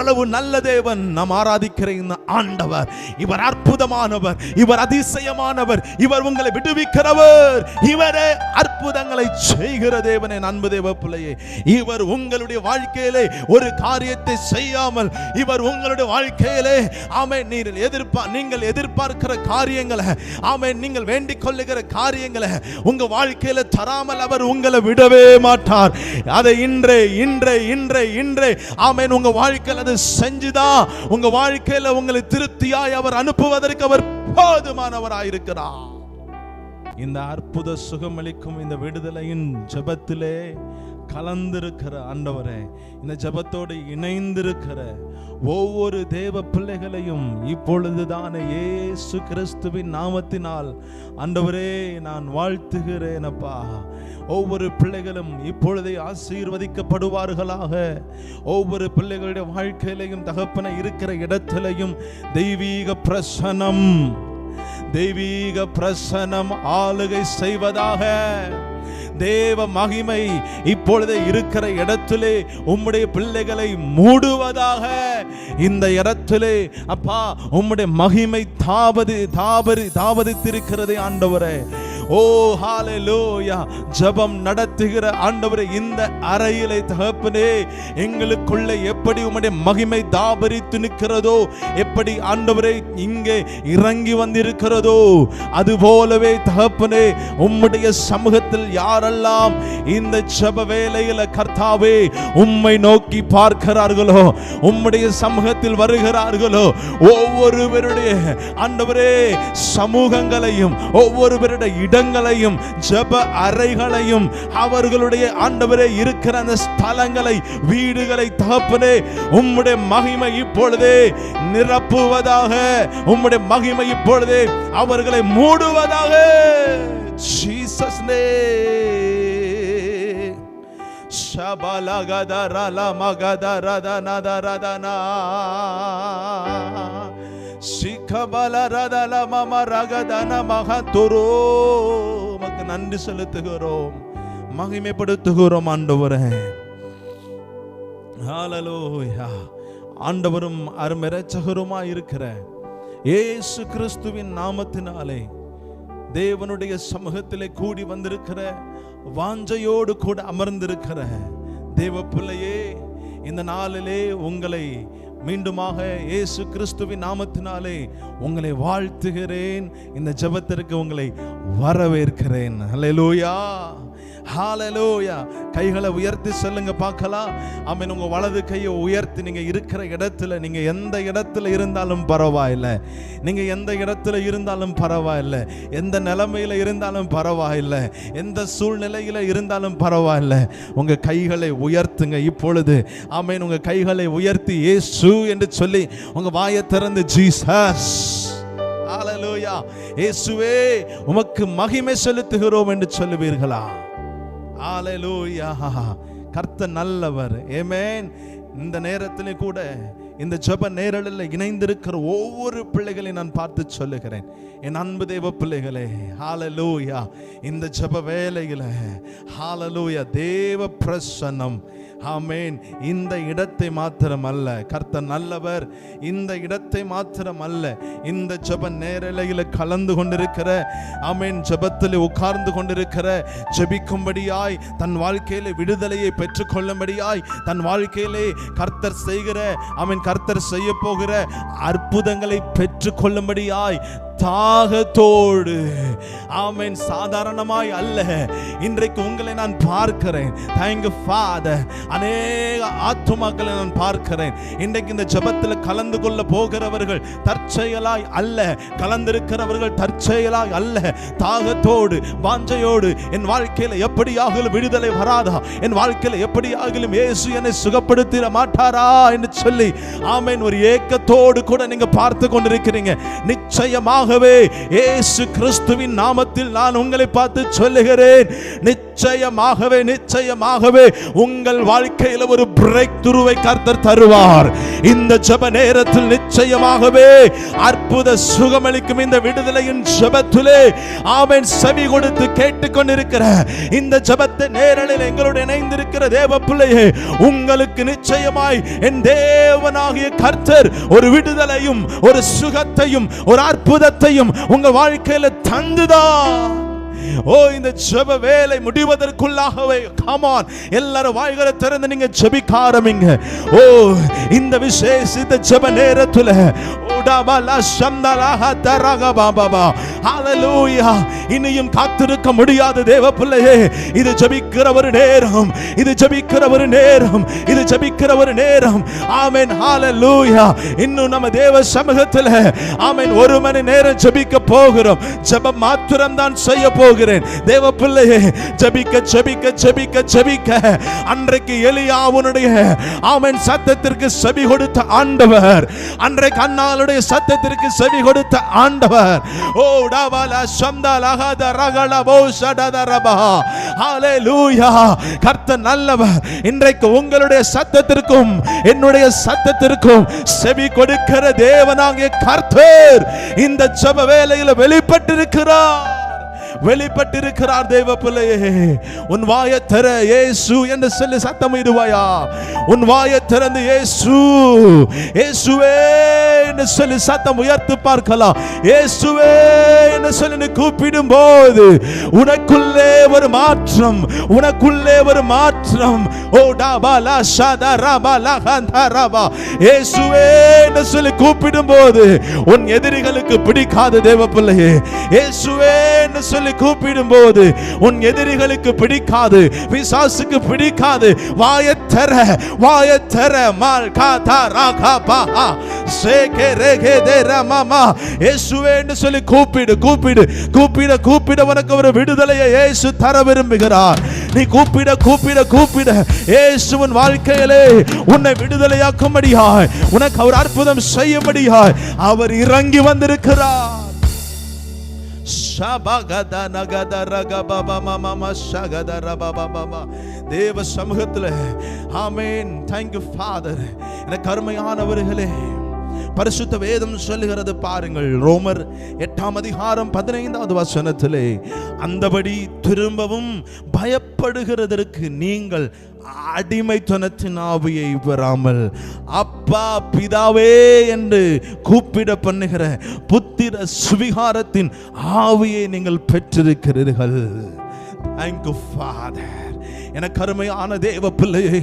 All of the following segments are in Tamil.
எவ்வளவு நல்ல தேவன் நாம் ஆராதிக்கிற இந்த ஆண்டவர். இவர் அற்புதமானவர் இவர் அதிசயமானவர் இவர் உங்களை விடுவிக்கிறவர். இவரே அற்புதங்களை செய்கிற தேவனே அன்பு தேவ பிள்ளையே. இவர் உங்களுடைய வாழ்க்கையிலே ஒரு காரியத்தை செய்யாமல் இவர் உங்களுடைய வாழ்க்கையிலே ஆமை நீர் எதிர்பார் நீங்கள் எதிர்பார்க்கிற காரியங்களை ஆமை நீங்கள் வேண்டிக் கொள்ளுகிற காரியங்களை உங்க வாழ்க்கையில தராமல் அவர் உங்களை விடவே மாட்டார். அதை இன்றே இன்றே இன்றே இன்றே ஆமேன் உங்க வாழ்க்கையில் ஏதாவது செஞ்சுதான் உங்க வாழ்க்கையில உங்களை திருப்தியாய் அவர் அனுப்புவதற்கு அவர் போதுமானவராயிருக்கிறார். இந்த அற்புத சுகமளிக்கும் இந்த விடுதலையின் ஜபத்திலே கலந்திருக்கிற ஆண்டவரே இந்த ஜெபத்தோடு இணைந்திருக்கிற ஒவ்வொரு தேவ பிள்ளைகளையும் இப்பொழுதுதான இயேசு கிறிஸ்துவின் நாமத்தினால் ஆண்டவரே நான் வாழ்த்துகிறேன் அப்பா. ஒவ்வொரு பிள்ளைகளும் இப்பொழுதே ஆசீர்வதிக்கப்படுவார்களாக. ஒவ்வொரு பிள்ளைகளுடைய வாழ்க்கையிலையும் தகப்பன இருக்கிற இடத்திலையும் தெய்வீக பிரசனம் தெய்வீக பிரசனம் ஆளுகை செய்வதாக தேவ மகிமை இப்பொழுது இருக்கிற இடத்திலே உம்முடைய பிள்ளைகளை மூடுவதாக. இந்த இடத்திலே அப்பா உம்முடைய மகிமை தாபதி தாபரி தாபதித்திருக்கிறதே ஆண்டவரே. ஓ ஹalleluya. ஜபம் நடத்துகிற ஆண்டவரே இந்த அறையிலே தகப்பனே எங்களுக்குள்ள எப்படி உம்முடைய மகிமை தாபரித்து நிற்கிறதோ எப்படி ஆண்டவரே இங்கே இறங்கி வந்திருக்கிறதோ அது போலவே தகப்பனே உம்முடைய சமூகத்தில் யாரெல்லாம் இந்த ஜப வேலையில கர்த்தாவே உம்மை நோக்கி பார்க்கிறார்களோ உம்முடைய சமூகத்தில் வருகிறார்களோ ஒவ்வொருவருடைய ஆண்டவரே சமூகங்களையும் ஒவ்வொருவருடைய இடங்களையும் ஜப அறைகளையும் அவர்களுடைய ஆண்டவரே இருக்கிற அந்த ஸ்தலங்களை வீடுகளை தகப்பனே உம்முடைய மகிமை இப்பொழுதே நிரப்புவதாக உம்முடைய மகிமை இப்பொழுதே அவர்களை மூடுவதாக. ஜீசஸ் நே சபலகதரல மகதரதனதரதனா உமக்கு நன்றி செலுத்துகிறோம் மகிமைப்படுத்துகிறோம் ஆண்டவரே ஆண்டவரும் அருமெரச்சகருமாய் இருக்கிற ஏசு கிறிஸ்துவின் நாமத்தினாலே தேவனுடைய சமூகத்திலே கூடி வந்திருக்கிற வாஞ்சையோடு கூட அமர்ந்திருக்கிற தேவ பிள்ளையே இந்த நாளிலே உங்களை மீண்டுமாக இயேசு கிறிஸ்துவின் நாமத்தினாலே உங்களை வாழ்த்துகிறேன். இந்த ஜபத்திற்கு உங்களை வரவேற்கிறேன். ஹalleluya ஹாலலோயா கைகளை உயர்த்தி சொல்லுங்க பார்க்கலாம். ஆமென் உங்க வலது கையை உயர்த்தி. நீங்க இருக்கிற இடத்துல நீங்க எந்த இடத்துல இருந்தாலும் பரவாயில்லை. நீங்க எந்த இடத்துல இருந்தாலும் பரவாயில்லை. எந்த நிலைமையில இருந்தாலும் பரவாயில்லை. எந்த சூழ்நிலையில இருந்தாலும் பரவாயில்லை. உங்க கைகளை உயர்த்துங்க இப்பொழுது. ஆமென் உங்க கைகளை உயர்த்தி ஏசு என்று சொல்லி உங்க வாயை திறந்து ஜீசஸ் ஹalleluya இயேசுவே உமக்கு மகிமை செலுத்துகிறோம் என்று சொல்லுவீர்களா? ஆலலூயா கர்த்த நல்லவர். ஏமேன் இந்த நேரத்திலே கூட இந்த ஜப நேரலில் இணைந்திருக்கிற ஒவ்வொரு பிள்ளைகளையும் நான் பார்த்து சொல்லுகிறேன். என் அன்பு தேவ பிள்ளைகளே ஹாலலூயா இந்த ஜப வேலையில் ஹாலலூயா தேவ பிரசன்னம். ஆமேன் இந்த இடத்தை மாத்திரம் அல்ல கர்த்தர் நல்லவர். இந்த இடத்தை மாத்திரம் அல்ல இந்த ஜப நேரலையில் கலந்து கொண்டிருக்கிற ஆமேன் ஜபத்தில் உட்கார்ந்து கொண்டிருக்கிற ஜபிக்கும்படியாய் தன் வாழ்க்கையில விடுதலையை பெற்றுக்கொள்ளும்படியாய் தன் வாழ்க்கையிலே கர்த்தர் செய்கிற ஆமீன் கர்த்தர் செய்ய போகிற அற்புதங்களை பெற்றுக்கொள்ளும்படியாய் தாகத்தோடு ஆமென். சாதாரணமாய் அல்ல. இன்றைக்கு உங்களை நான் பார்க்கிறேன். தேங்க் ஃபாதர் அநேக ஆத்துமாக்களை நான் பார்க்கிறேன். இன்றைக்கு இந்த ஜெபத்தில் கலந்து கொள்ள போகிறவர்கள் தற்செயலாய் அல்ல. கலந்திருக்கிறவர்கள் தற்செயலாய் அல்ல. தாகத்தோடு வாஞ்சையோடு என் வாழ்க்கையில் எப்படியாகலும் விடுதலை வராதா? என் வாழ்க்கையில் எப்படியாகிலும் இயேசு என்னை சுகப்படுத்திட மாட்டாரா என்று சொல்லி ஆமேன். ஒரு ஏக்கத்தோடு கூட நீங்க பார்த்து கொண்டிருக்கிறீங்க. நிச்சயமாக ஆகவே ஏசு கிறிஸ்துவின் நாமத்தில் நான் உங்களை பார்த்து சொல்லுகிறேன். நிச்சயமாகவே நிச்சயமாகவே உங்கள் வாழ்க்கையில் ஒரு பிரேக் துருவை கர்த்தர் தருவார். இந்த ஜப நேரத்தில் நிச்சயமாகவே அற்புத சுகமளிக்கும் இந்த விடுதலையின் ஜபத்திலே ஆமென் செவி கொடுத்து கேட்டுக்கொண்டிருக்கிற இந்த ஜபத்தை நேரலில் எங்களோடு இணைந்திருக்கிற தேவ பிள்ளையே உங்களுக்கு நிச்சயமாய் என் தேவனாகிய கர்த்தர் ஒரு விடுதலையும் ஒரு சுகத்தையும் ஒரு பலத்தையும் உங்க வாழ்க்கையில தந்துதான் ஓ இந்த ஜெப வேலை முடிவதற்குள்ளாகவே கமான் எல்லாரும் வாய்களை திறந்து நீங்க ஜெபிக்க ஆரம்பிங்க. ஓ இந்த விசேஷித்த ஜெப நேரத்துல உடபல இனியும் காத்திருக்க முடியாத தேவ பிள்ளையே. இது ஜபிக்கிற ஒரு நேரம் இது ஜபிக்கிற ஒரு நேரம் இது ஜபிக்கிற ஒரு நேரம். ஆமென் ஹalleluya இன்னும் நம்ம தேவ சமூகத்துல ஆமேன் ஒரு மணி நேரம் ஜபிக்க போகிறோம். ஜெபம் மாத்திரம் தான் செய்ய போ போகிறேன். தேவ பிள்ளையே ஜபிக்க ஜபிக்க ஜபிக்க ஜபிக்க. அன்றைக்கு எலியாவுனுடைய ஆமென் சத்தத்திற்கு செவி கொடுத்த ஆண்டவர். அன்றைக்கு அண்ணாளுடைய சத்தத்திற்கு செவி கொடுத்த ஆண்டவர். ஓ டபல சம்தலஹத ரகல போஷடதரபா ஹalleluya. கர்த்தர் நல்லவர் இன்றைக்கு உங்களுடைய சத்தத்திற்கும் என்னுடைய சத்தத்திற்கும் செவி கொடுக்கிற தேவனாகிய கர்த்தர் இந்த ஜெப வேளையில வெளிப்பட்டிருக்கிறார். வெளிப்பட்டிருக்கிறார் தேவ பிள்ளையே உன் வாயை திற ஏசு என்று சொல்லி சத்தம் இடுவாயா? உன் வாயை திறந்து ஏசு ஏசுவே என்று சொல்லி சத்தம் உயர்த்து பார்க்கலாம். ஏசுவே என்று சொல்லி கூப்பிடும் போது உனக்குள்ளே ஒரு மாற்றம் உனக்குள்ளே ஒரு மாற்றம். ஓ டாபாலா ஷாதா ராபாலா ஹந்தா ராபா ஏசுவே என்று சொல்லி கூப்பிடும் போது உன் எதிரிகளுக்கு பிடிக்காத தேவ பிள்ளையே ஏசுவே என்று சொல்லி கூப்பிடும் போது உன் எதிரிகளுக்கு பிடிக்காது பிசாசுக்கு பிடிக்காது. வாயத்தர வாயத்தர மால் காதா ராகா பாஹா சேகே ரேகே தேர மாமா இயேசுவேன்னு சொல்லி கூப்பிடு கூப்பிடு. கூப்பிட கூப்பிட உனக்கு ஒரு விடுதலையை இயேசு தர விரும்புகிறார். நீ கூப்பிட கூப்பிட கூப்பிட. இயேசுவின் வாழ்க்கையிலே உன்னை விடுதலையாக்கும்படியாய் உனக்கு அவர் அற்புதம் செய்யும்படியாய் அவர் இறங்கி வந்திருக்கிறார். தேவ சமூகத்தில் ஆமேன். தேங்க்யூ ஃபாதர் எனக்கு கருமையானவர்களே பரிசுத்த வேதம் சொல்லுகிறது பாருங்கள். ரோமர் எட்டாம் அதிகாரம் பதினைந்தாவது வசனத்திலே அந்தபடி திரும்பவும் பயப்படுகிறதற்கு நீங்கள் அடிமைத்தனத்தின் ஆவியை பெறாமல் அப்பா பிதாவே என்று கூப்பிட பண்ணுகிற புத்திர சுவிகாரத்தின் ஆவியை நீங்கள் பெற்றிருக்கிறீர்கள். தேங்க்யூ ஃபாதர் எனக்கு அருமையான தேவ பிள்ளையே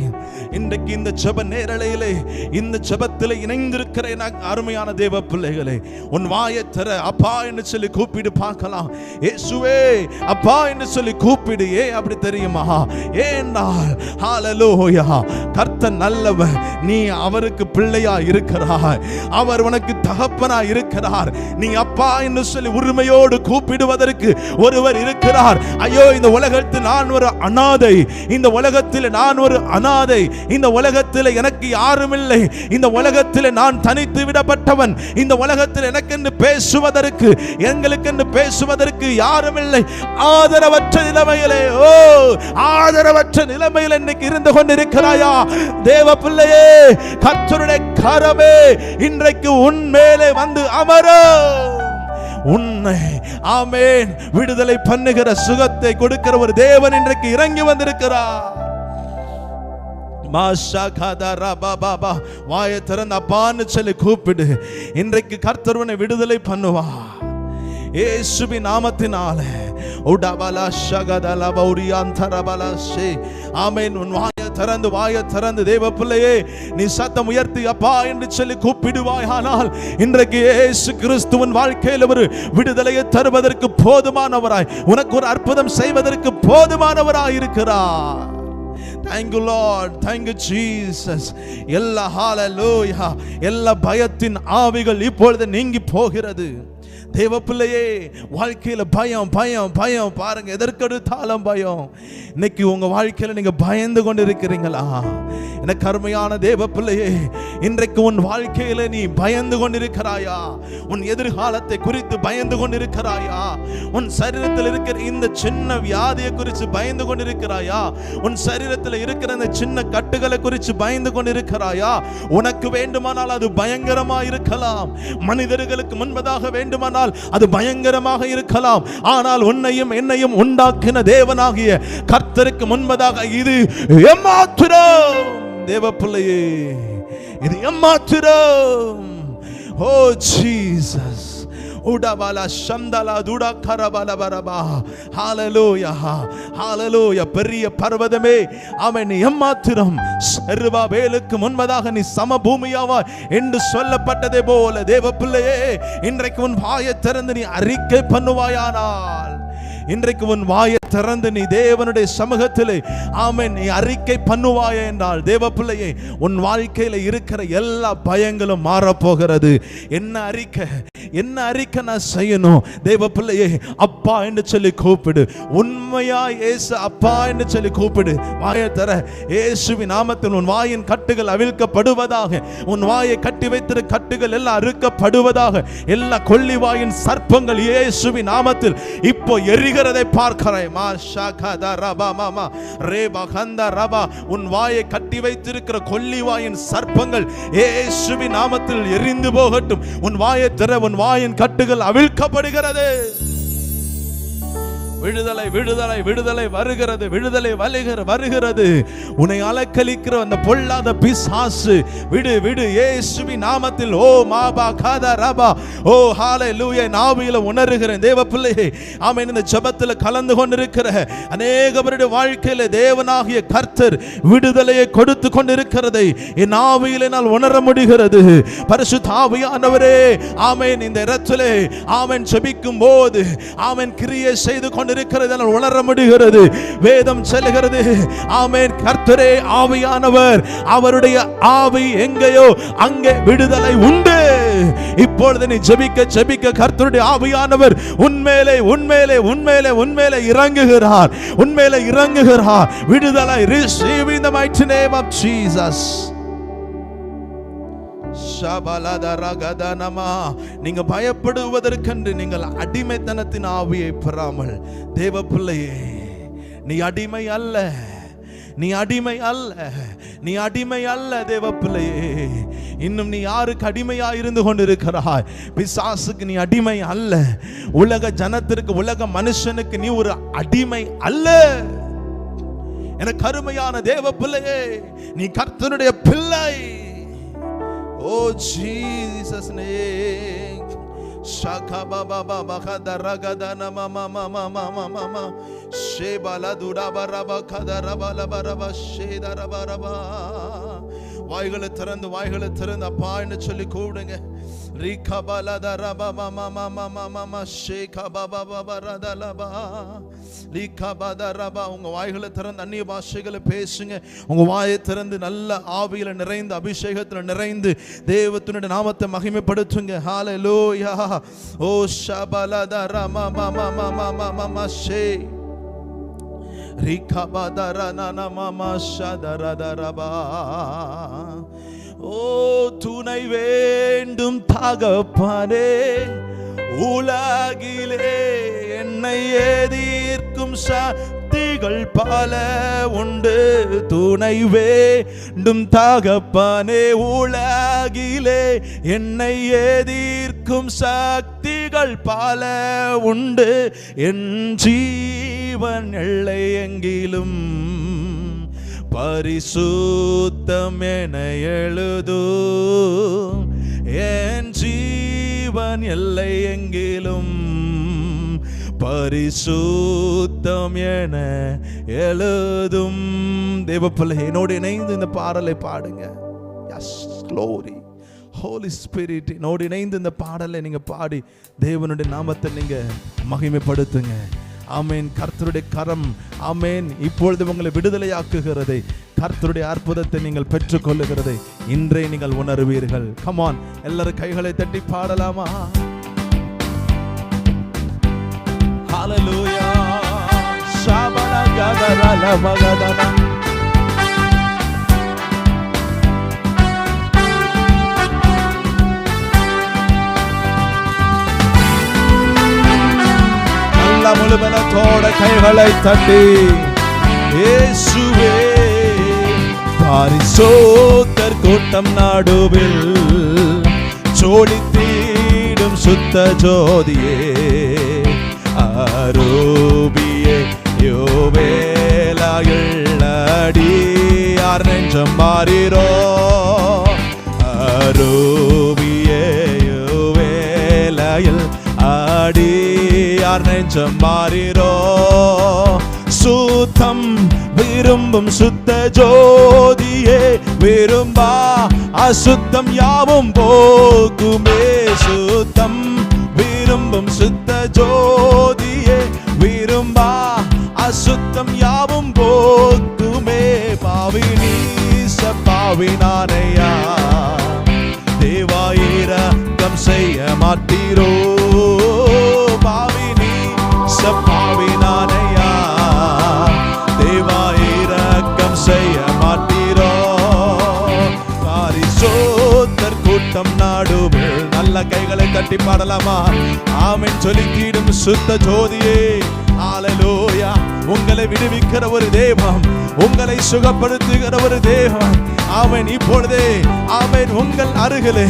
இன்றைக்கு இந்த செப நேரலையிலே இந்த செபத்தில் இணைந்திருக்கிற எனக்கு அருமையான தேவ பிள்ளைகளே உன் வாயை தர அப்பா என்று சொல்லி கூப்பிடு பார்க்கலாம். ஏசுவே அப்பா என்று சொல்லி கூப்பிடு. ஏ அப்படி தெரியுமா? ஏனால் ஹalleluya. கர்த்தர் நல்லவர் நீ அவருக்கு பிள்ளையா இருக்கிறாய். அவர் உனக்கு தகப்பனா இருக்கிறார். நீ அப்பா என்று சொல்லி உரிமையோடு கூப்பிடுவதற்கு ஒருவர் இருக்கிறார். ஐயோ இந்த உலகத்தில் நான் ஒரு அனாதை. இந்த உலகத்தில் நான் ஒரு அனாதை. இந்த உலகத்தில் எனக்கு யாரும் இல்லை இந்த உலகத்தில் நான் தனித்து விடப்பட்டவன். இந்த உலகத்தில் எனக்கென்று பேசுவதற்கு எங்களுக்கென்று பேசுவதற்கு யாரும் இல்லை ஆதரவற்ற நிலைமையிலே ஓ ஆதரவற்ற நிலைமையில் இன்னைக்கு இருந்து கொண்டிருக்கிறாயா? தேவ பிள்ளையே கத்தருடைய கரமே இன்றைக்கு உன் மேலே வந்து அமரும். உன்னை ஆமேன். விடுதலை பண்ணுகிற சுகத்தை கொடுக்கிற ஒரு தேவன் இன்றைக்கு இறங்கி வந்திருக்கிறார். வாயை திறந்து அப்பான்னு சொல்லி கூப்பிடு. இன்றைக்கு கர்த்தர் உன்னை விடுதலை பண்ணுவா ஏசுபி நாமத்தினால. உடபலா ஷகதல பௌரியாந்தரபல ஷே. உன் திறந்து வாயை திறந்து தேவ பிள்ளையே நீ சத்தம் உயர்த்தி அப்பா என்று சொல்லி கூப்பிடுவாய். ஆனால் இன்றைக்கு இயேசு கிறிஸ்துவின் வாழ்க்கையில் ஒரு விடுதலையை தருவதற்கு போதுமானவராய் உனக்கு ஒரு அற்புதம் செய்வதற்கு போதுமானவராய் இருக்கிறார். தேங்க்யூ லார்ட் தேங்க்யூ ஜீசஸ் எல்லா ஹalleluya எல்லா பயத்தின் ஆவிகள் இப்பொழுது நீங்கி போகிறது. தேவ பிள்ளையே வாழ்க்கையில பயம் பயம் பயம். பாருங்க எதற்கெடுத்தாலும் பயம்? இன்னைக்கு உங்க வாழ்க்கையில நீங்க பயந்து கொண்டு இருக்கிறீங்களா எனக்கு கருமையான தேவ பிள்ளையே இன்றைக்கு உன் வாழ்க்கையில நீ பயந்து கொண்டிருக்கிறாயா? உன் எதிர்காலத்தை குறித்து பயந்து கொண்டிருக்கிறாயா? உன் சரீரத்தில் இருக்கிற இந்த சின்ன வியாதியை குறித்து பயந்து கொண்டிருக்கிறாயா? உன் சரீரத்தில் இருக்கிற இந்த சின்ன கட்டுகளை குறித்து பயந்து கொண்டிருக்கிறாயா? உனக்கு வேண்டுமானால் அது பயங்கரமா இருக்கலாம். மனிதர்களுக்கு முன்பதாக வேண்டும் வேண்டுமானால் அது பயங்கரமாக இருக்கலாம். ஆனால் உன்னையும் என்னையும் உண்டாக்கின தேவனாகிய கர்த்தருக்கு முன்பதாக இது ஏமாத்திரம். தேவ பிள்ளையே இது ஏமாத்திரம். ஓ ஜீசஸ் உடபல சந்தல துட கரபல பரபா ஹalleluya ஹalleluya பெரிய பர்வதமே. அவன் எம்மாத்திரம் செருபாபேலுக்கு முன்பதாக நீ சமபூமியாவா என்று சொல்லப்பட்டதே போல. தேவ பிள்ளையே இன்றைக்கு உன் வாயை திறந்து நீ அறிக்கை பண்ணுவாயானால் இன்றைக்கு உன் வாயை திறந்து நீ தேவனுடைய சமூகத்திலே ஆமன் நீ அறிக்கை பண்ணுவாய் என்றால் தேவ பிள்ளையே உன் வாழ்க்கையில இருக்கிற எல்லா பயங்களும் மாறப்போகிறது. என்ன அறிக்கை? என்ன அறிக்கை நான் செய்யணும்? தேவ பிள்ளையே அப்பா என்று சொல்லி கூப்பிடு. உண்மையா ஏசு அப்பா என்று சொல்லி கூப்பிடு. வாயை தர இயேசுவின் நாமத்தில் உன் வாயின் கட்டுகள் அவிழ்க்கப்படுவதாக உன் வாயை கட்டி வைத்திரு கட்டுகள் எல்லாம் அறுக்கப்படுவதாக எல்லா கொல்லி வாயின் சர்ப்பங்கள் இயேசுவின் நாமத்தில் இப்போ எரிகிறதை பார்க்கிறேன். மா ஷாகத ரபா மாமா ரே பகந்த ரபா உன் வாயை கட்டி வைத்திருக்கிற கொல்லி வாயின் சர்ப்பங்கள் இயேசுவின் நாமத்தில் எரிந்து போகட்டும். உன் வாயை திற உன் வாயின் கட்டுகள் அவிழ்க்கப்படுகிறது. விடுதலை விடுதலை விடுதலை வருகிறது விடுதலை வலுகிற வருகிறது. உன்னை அலக்கலிக்கிற அந்த பொல்லாத பிசாசு விடு விடு ஏசுமி நாமத்தில் ஓ மாபா காதா ரபா ஓ ஹாலை லூய நாவியில உணர்கிறேன். தேவ பிள்ளையே ஆமேன் இந்த ஜபத்தில் கலந்து கொண்டிருக்கிற அநேகவருடைய வாழ்க்கையில தேவனாகிய கர்த்தர் விடுதலையை கொடுத்து கொண்டிருக்கிறதை என் ஆவியில நான் உணர முடிகிறது. பரிசு தாவியானவரே ஆமேன் இந்த இடத்திலே ஆமேன் செபிக்கும் போது ஆமேன் கிரியை செய்து கொண்டு கொண்டிருக்கிறது என உணர முடிகிறது. வேதம் செல்கிறது ஆமேன் கர்த்தரே ஆவியானவர் அவருடைய ஆவி எங்கேயோ அங்கே விடுதலை உண்டு. இப்பொழுது நீ ஜெபிக்க ஜெபிக்க கர்த்தருடைய ஆவியானவர் உன்மேலே உன்மேலே உன்மேலே உன்மேலே இறங்குகிறார். உன்மேலே இறங்குகிறார். விடுதலை receive in the mighty name of Jesus நீங்க பயப்படுவதற்கென்று நீங்கள் அடிமைத்தனத்தின் ஆவியை பெறாமல் தேவ பிள்ளையே நீ அடிமை அல்ல. நீ அடிமை அல்ல. நீ அடிமை அல்ல தேவ பிள்ளையே. இன்னும் நீ யாருக்கு அடிமையா இருந்து கொண்டிருக்கிறாய்? பிசாசுக்கு நீ அடிமை அல்ல. உலக ஜனத்திற்கு உலக மனுஷனுக்கு நீ ஒரு அடிமை அல்ல. எனக்கு கருமையான தேவ பிள்ளையே நீ கர்த்தனுடைய பிள்ளை. Oh, Jesus' name Shaka baba baba kada kadara gadana mama mama mama mama Shebala duraba raba kadara bala baraba shedara baraba வாய்களை திறந்து வாய்களை திறந்து அப்பா என்று சொல்லி கூப்பிடுங்க ரீகா ரபா பாபா ரீகா ரபா உங்க வாய்களை திறந்து அந்நிய பாஷைகளை பேசுங்க உங்க வாயை திறந்து நல்ல ஆவியில நிறைந்து அபிஷேகத்துல நிறைந்து தேவத்தினுடைய நாமத்தை மகிமைப்படுத்துங்க ஹalleluya ஓ ஷபலத ரமா மமா மமா மமா ஷே ஓ துணை வேண்டும் தகப்பனே உலகிலே என்னை எதிர்க்கும் சக்திகள் பல உண்டு. துணை வேண்டும் தாகப்பானே உலகிலே என்னை எதிர்க்கும் சக்திகள் பல உண்டு. என் ஜீவன் எல்லை எங்கிலும் பரிசுத்தம் என எழுதும். என் ஜீவன் எல்லை எங்கிலும் பரிசுத்தம் என எழுதும் தேவப்பிள்ளை. என்னோடு இணைந்து இந்த பாடலை பாடுங்க. எஸ் க்ளோரி ஹோலி ஸ்பிரிட் என்னோடு இணைந்து இந்த பாடலை நீங்கள் பாடி தேவனுடைய நாமத்தை நீங்கள் மகிமைப்படுத்துங்க. ஆமேன். கர்த்தருடைய கரம் ஆமேன். இப்பொழுது உங்களை விடுதலையாக்குகிறதை. கர்த்தருடைய அற்புதத்தை நீங்கள் பெற்றுக்கொள்ளுகிறதை. இன்றே நீங்கள் உணர்வீர்கள். கமான் எல்லாரும் கைகளை தட்டி பாடலாமா? ஹalleluya ஷபல கதரல மகதன நல்ல முழுமனத்தோட கைகளை தட்டி இயேசுவே பாரிசோத்தர் கூட்டம் நாடுவில் சோழித்தீடும் சுத்த ஜோதியே. ஆரோபியே யோவேலாயுள்ளடி யார் நெஞ்சம் மாறிரோ. ஆரோபியே யோவேலாயில் ஆடி நெஞ்சம் மாறிரோ. சுத்தம் விரும்பும் சுத்த ஜோதியே விரும்பா அசுத்தம் யாவும் போகுமே. சுத்தம் விரும்பும் சுத்த ஜோதியே விரும்பா அசுத்தம் யாவும் போக்குமே. பாவி நீச பாவி நானையா. தேவாயிரக்கம் செய்ய மாட்டீரோ. நல்ல கைகளை தட்டி பாடலாமா? ஆமை சொல்லி சுத்த ஜோதியே. ஆலலோயா உங்களை விடுவிக்கிற ஒரு தேவம் உங்களை சுகப்படுத்துகிற ஒரு தேவம். அவன் இப்பொழுதே அவன் உங்கள் அருகிலே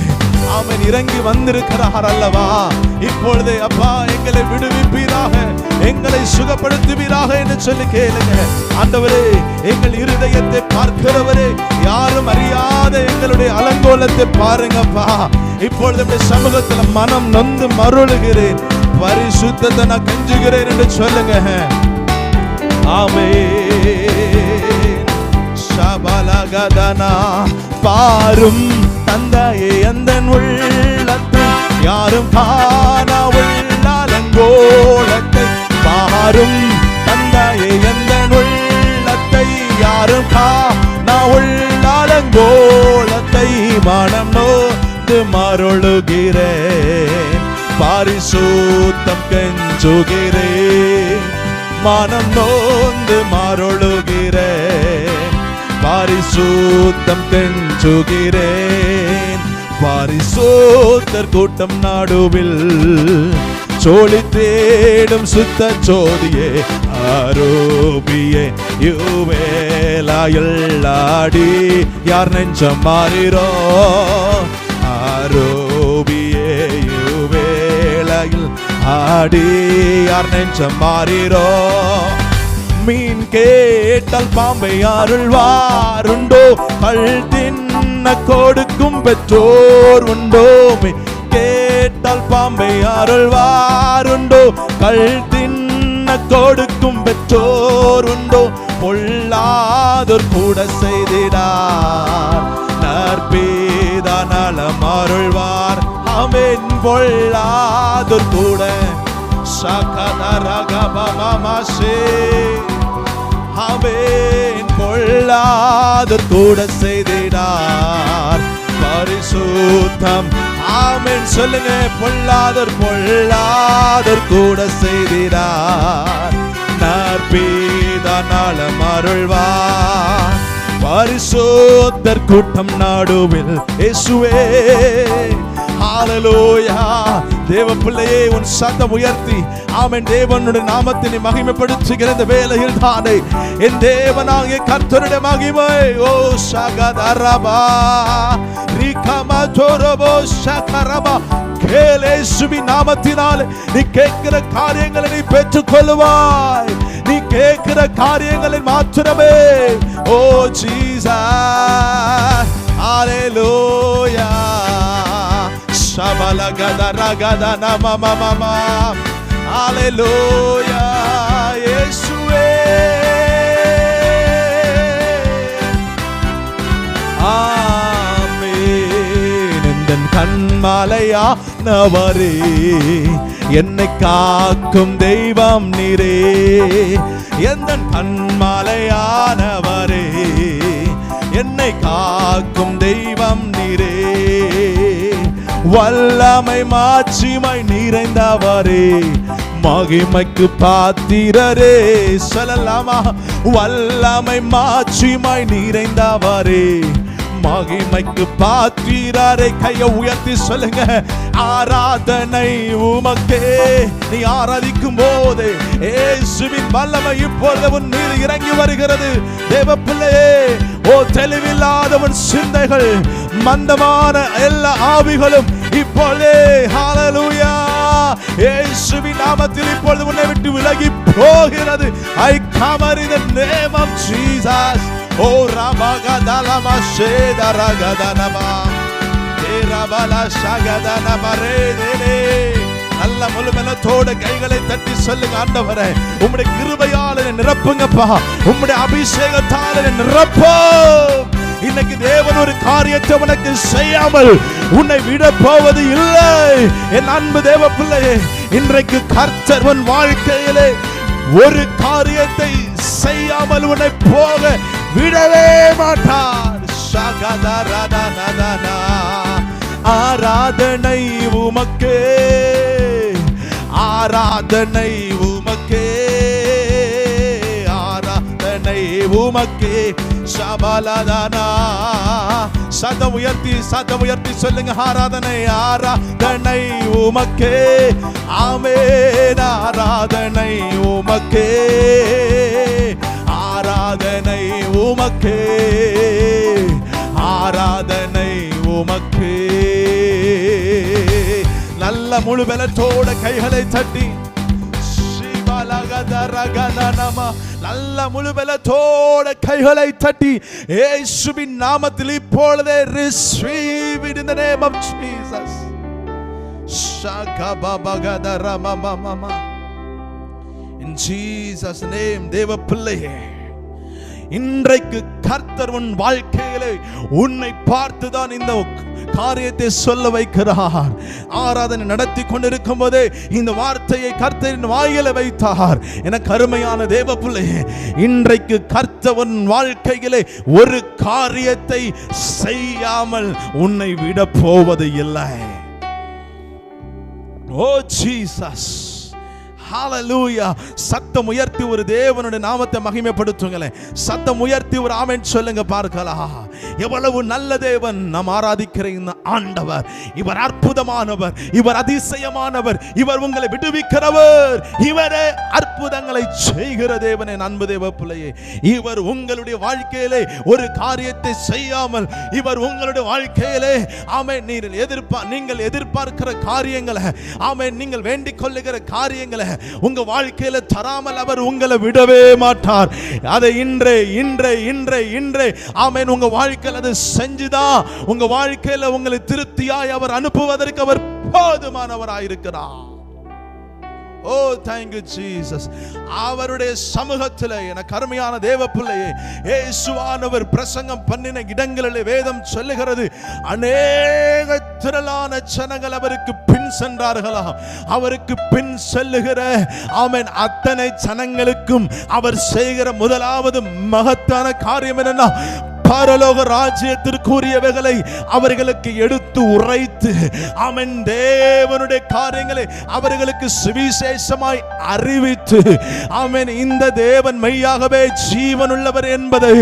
அவன் இறங்கி வந்திருக்கிறார் அல்லவா? இப்பொழுதே அப்பா எங்களை விடுவிப்பீராக எங்களை சுகப்படுத்துவீராக என்று சொல்லி கேளுங்க. ஆண்டவரே எங்கள் இருதயத்தை பார்க்கிறவரே யாரும் அறியாத எங்களுடைய அலங்கோலத்தை பாருங்கப்பா. இப்பொழுது நம்முடைய சமூகத்துல மனம் நொந்து மருளுகிறேன். பரிசுத்தத்தை நான் கெஞ்சுகிறேன் என்று சொல்லுங்க. ஆமே சபலகதனா. பாரும் தந்தையே அந்த உள்ளத்தை யாரும் காண உள்ளாலங்கோலத்தை பாரும் தந்தையே அந்த உள்ளத்தை யாரும் காண உள்ளாலங்கோலத்தை மனம் நோந்து மருளுகிறேன் பாரிசூத்தம் கெஞ்சுகிறேன். மனம் நோந்து மருளுகிறேன். பாரிசூத்தம் கெஞ்சுகிறேன் பாரிசூத்தர் கூட்டம் நாடுவில் சோழி தேடும் சுத்த சோதியே ஆரோபியே யுவேலாயுள்ளாடி யார் நெஞ்சம் மாறிரோ? ஆரோபியே யுவேலாயில் ஆடி யார் நெஞ்சம் மாறிரோ? மீன் கேட்டால் பாம்பை அருள்வாருண்டோ கல் தின்ன கொடுக்கும் பெற்றோர் உண்டோ மீன் கேட்டால் பாம்பை அருள்வாருண்டோ கல் தின்ன கொடுக்கும் பெற்றோர் உண்டோ பொல்லாதோர் கூட செய்திடார். நற்பீத நலம் அருள்வார் அமேன் பொல்லாதோர் கூட. சகதரகபமசே அவன் பொல்லாதோர் கூட செய்திடார். பரிசுத்தம். ஆமென். சொல்லுங்க. பொல்லாதர் பொல்லாதர் கூட செய்திடார். நற்பீதானால மருள்வா பரிசுத்தர் கூட்டம் நாடுவில் இயேசுவே. ஹalleluya. தேவ பிள்ளையே உன் சத்தம் உயர்த்தி. ஆமன் தேவனுடைய நாமத்தை நீ மகிமைப்படுத்துகிற இந்த வேலையில் தானே. என் தேவனாகிய கர்த்தருடைய மகிமை. ஓ சகதரபா. ரிகமா ஜோரபோ சகரபா. கேலேசுவி நாமத்தினால் நீ கேட்கிற காரியங்களை நீ பெற்றுக் கொள்வாய் நீ கேட்கிற காரியங்களை மாற்றமே ஓ ஜீசா ஹalleluya. Shabala gada ragada na mama mama Hallelujah. Yesue ஆமென் எந்தன் கண்மாலையானவரே என்னை காக்கும் தெய்வம் நீரே. எந்தன் கண்மாலையானவரே என்னை காக்கும் தெய்வம் நீரே. வல்லமை மாட்சிமை நிறைந்தவரே மகிமைக்கு பாத்திரரே சொல்லலாமா? வல்லமை மாட்சிமை நிறைந்தவரே மகிமைக்கு பாத்திரரே. கையை உயர்த்தி சொல்லுங்க ஆராதனை உமக்கே. நீ ஆராதிக்கும் போது இயேசுவின் வல்லமை இப்பொழுது உன் மீது இறங்கி வருகிறது. தேவ பிள்ளையே ஓ தெளிவில்லாதவன் சிந்தைகள் மந்தமான எல்லா ஆவிகளும் இப்பொழுதே ஹalleluya. இயேசுவின் நாமத்தில் இப்பொழுது உன்னை விட்டு விலகி போகிறது. I cover in the name of Jesus. ஓ ரபகதலம சேதரகதனமா தேரபல ஷகதனமரே நல்ல முழுமலத்தோட கைகளை தட்டி சொல்லுங்க ஆண்டவரே. உம்முடைய கிருபையாளனை நிரப்புங்கப்பா. உம்முடைய அபிஷேகத்தாளனை என்னை இன்னைக்கு தேவன் ஒரு காரியத்தை உனக்கு செய்யாமல் உன்னை விட போவது இல்லை. என் அன்பு தேவ பிள்ளையே இன்றைக்கு கர்த்தர் உன் வாழ்க்கையிலே ஒரு காரியத்தை செய்யாமல் உன்னை போக விடவே மாட்டார். ஆராதனை உமக்கே ஆராதனை உமக்கே ஆராதனை உமக்கே. சபலதனா சதம் உயர்த்தி சதம் உயர்த்தி சொல்லுங்க ஆராதனை ஆராதனை உமக்கே. ஆமேன் ஆராதனை உமக்கே. ஆராதனை உமக்கே. ஆராதனை உமக்கே. நல்ல முழு பலத்தோட கைகளை தட்டி. நம நல்ல முழு பலத்தோட கைகளை தட்டி ஏசுவின் நாமத்தில் இப்பொழுதே receive it in the name of Jesus ஷகபபகதரமமமம. இன் Jesus நேம் தேவ பிள்ளையே இன்றைக்கு கர்த்தர் உன் வாழ்க்கையிலே உன்னை பார்த்துதான் இந்த காரியத்தை சொல்ல வைக்கிறார். ஆராதனை நடத்தி கொண்டிருக்கும் போதே இந்த வார்த்தையை கர்த்தரின் வாயில வைத்தார். என கருமையான தேவ பிள்ளையே இன்றைக்கு கர்த்தவன் வாழ்க்கையிலே ஒரு காரியத்தை செய்யாமல் உன்னை விட போவது இல்லை. ஓ ஜீசஸ். ஹாலலூயா சத்தம் உயர்த்தி ஒரு தேவனுடைய நாமத்தை மகிமைப்படுத்துங்களேன். சத்தம் உயர்த்தி ஒரு ஆமென் சொல்லுங்க பார்க்கலாம். எவ்வளவு நல்ல தேவன் நாம் ஆராதிக்கிற இந்த ஆண்டவர். இவர் அற்புதமானவர் இவர் அதிசயமானவர் இவர் உங்களை விடுவிக்கிறவர். இவரே அற்புதங்களை செய்கிற தேவனே அன்பு தேவ பிள்ளையே. இவர் உங்களுடைய வாழ்க்கையிலே ஒரு காரியத்தை செய்யாமல் இவர் உங்களுடைய வாழ்க்கையிலே ஆமை நீர் எதிர்பார் நீங்கள் எதிர்பார்க்கிற காரியங்களை ஆமை நீங்கள் வேண்டிக் கொள்ளுகிற காரியங்களை உங்க வாழ்க்கையில தராமல் அவர் உங்களை விடவே மாட்டார். அதை இன்றே இன்றே இன்றே இன்றே ஆமேன் உங்க வாழ்க்கை நீங்கள் அதை செஞ்சுதான் உங்க வாழ்க்கையில உங்களை திருப்தியாய் அவர் அனுப்புவதற்கு அவர் போதுமானவராயிருக்கிறார். ஓ தேங்க்யூ ஜீசஸ் அவருடைய சமூகத்தில் என கருமையான தேவ பிள்ளையே ஏசுவானவர் பிரசங்கம் பண்ணின இடங்களிலே வேதம் சொல்லுகிறது அநேக திரளான ஜனங்கள் அவருக்கு பின் சென்றார்களாம் அவருக்கு பின் செல்லுகிற அவன் அத்தனை ஜனங்களுக்கும் அவர் செய்கிற முதலாவது மகத்தான காரியம் என்னன்னா பரலோக ராஜ்யத்திற்குரியவைகளை அவர்களுக்கு எடுத்து உரைத்து அவன் தேவனுடைய காரியங்களை அவர்களுக்கு சுவிசேஷமாய் அறிவித்து அவன் இந்த தேவன் மெய்யாகவே ஜீவனுள்ளவர் என்பதை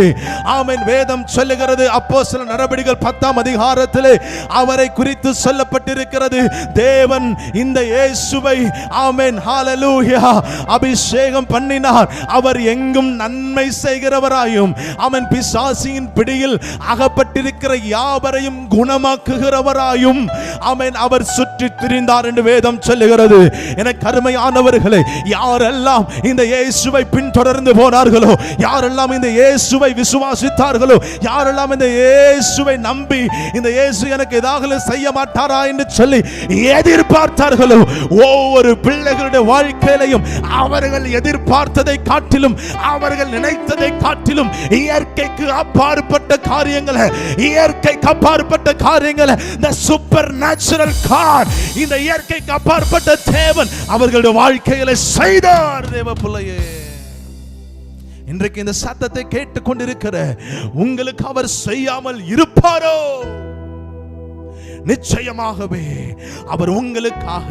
அவன் வேதம் சொல்லுகிறது அப்போ சில நடவடிக்கைகள் பத்தாம் அதிகாரத்திலே அவரை குறித்து சொல்லப்பட்டிருக்கிறது தேவன் இந்த இயேசுவை ஆமென் ஹalleluya அபிஷேகம் பண்ணினார் அவர் எங்கும் நன்மை செய்கிறவராயும் அவன் பிசாசியின் பிடியில் அகப்பட்டிருக்கிற யாவரையும் குணமாக்குகிறவராயும் அவன் அவர் சுற்றி திரிந்தார் என்று வேதம் சொல்லுகிறது. என கருமையானவர்களே யாரெல்லாம் இந்த இயேசுவை பின்தொடர்ந்து போனார்களோ யாரெல்லாம் இந்த இயேசுவை விசுவாசித்தார்களோ யாரெல்லாம் இந்த இயேசுவை நம்பி இந்த இயேசு எனக்கு ஏதாவது செய்ய மாட்டாரா என்று சொல்லி எதிர்பார்த்தார்களோ ஒவ்வொரு பிள்ளைகளுடைய வாழ்க்கையிலையும் அவர்கள் எதிர்பார்த்ததை காட்டிலும் அவர்கள் நினைத்ததை காட்டிலும் இயற்கைக்கு அப்பாற்பட்ட காரியங்களை இயற்கைக்கு அப்பாற்பட்ட காரியங்களை இந்த சூப்பர் நேச்சுரல் கார் இந்த இயற்கைக்கு அப்பாற்பட்ட தேவன் அவர்களுடைய வாழ்க்கையில செய்தார் தேவ பிள்ளையே. இன்றைக்கு இந்த சத்தத்தை கேட்டுக்கொண்டிருக்கிற உங்களுக்கு அவர் செய்யாமல் இருப்பாரோ? நிச்சயமாகவே அவர் உங்களுக்காக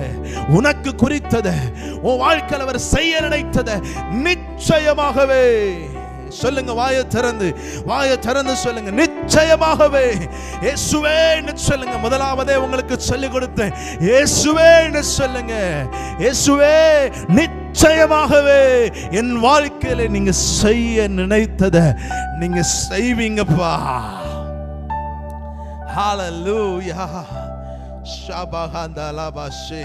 உனக்கு குறித்ததை உன் வாழ்க்கையில் அவர் செய்ய நினைத்ததை நிச்சயமாகவே. சொல்லுங்க வாயை திறந்து வாயை திறந்து சொல்லுங்க. நிச்சயமாகவே இயேசுவேன்னு சொல்லுங்க. முதலாவதே உங்களுக்கு சொல்லிக் கொடுத்தேன். இயேசுவேன்னு சொல்லுங்க. இயேசுவே நிச்சயமாகவே என் வாழ்க்கையில நீங்க செய்ய நினைத்ததை நீங்க செய்வீங்கப்பா. ஹalleluya ஷபஹந்தலபஷே